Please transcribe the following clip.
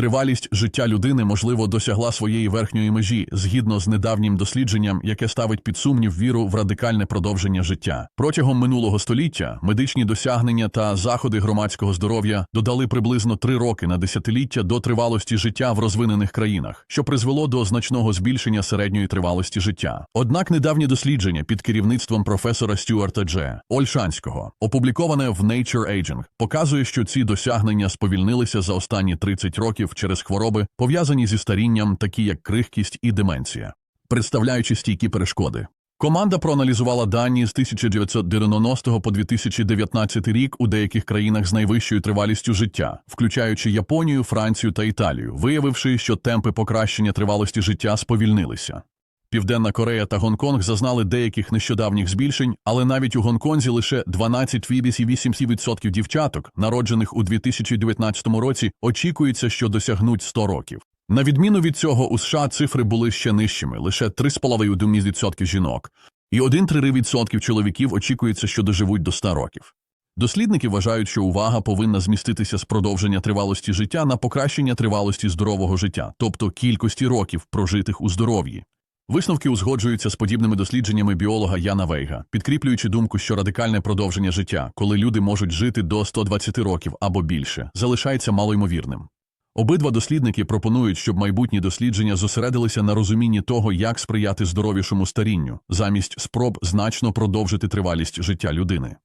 Тривалість життя людини, можливо, досягла своєї верхньої межі згідно з недавнім дослідженням, яке ставить під сумнів віру в радикальне продовження життя. Протягом минулого століття медичні досягнення та заходи громадського здоров'я додали приблизно три роки на десятиліття до тривалості життя в розвинених країнах, що призвело до значного збільшення середньої тривалості життя. Однак недавнє дослідження під керівництвом професора Стюарта Дже Ольшанського, опубліковане в Nature Aging, показує, що ці досягнення сповільнилися за останні 30 років через хвороби, пов'язані зі старінням, такі як крихкість і деменція, представляючи стійкі перешкоди. Команда проаналізувала дані з 1990 по 2019 рік у деяких країнах з найвищою тривалістю життя, включаючи Японію, Францію та Італію, виявивши, що темпи покращення тривалості життя сповільнилися. Південна Корея та Гонконг зазнали деяких нещодавніх збільшень, але навіть у Гонконзі лише 12,8% дівчаток, народжених у 2019 році, очікується, що досягнуть 100 років. На відміну від цього, у США цифри були ще нижчими – лише 3,5% жінок, і 1,3% чоловіків очікується, що доживуть до 100 років. Дослідники вважають, що увага повинна зміститися з продовження тривалості життя на покращення тривалості здорового життя, тобто кількості років, прожитих у здоров'ї. Висновки узгоджуються з подібними дослідженнями біолога Яна Вейга, підкріплюючи думку, що радикальне продовження життя, коли люди можуть жити до 120 років або більше, залишається малоймовірним. Обидва дослідники пропонують, щоб майбутні дослідження зосередилися на розумінні того, як сприяти здоровішому старінню, замість спроб значно продовжити тривалість життя людини.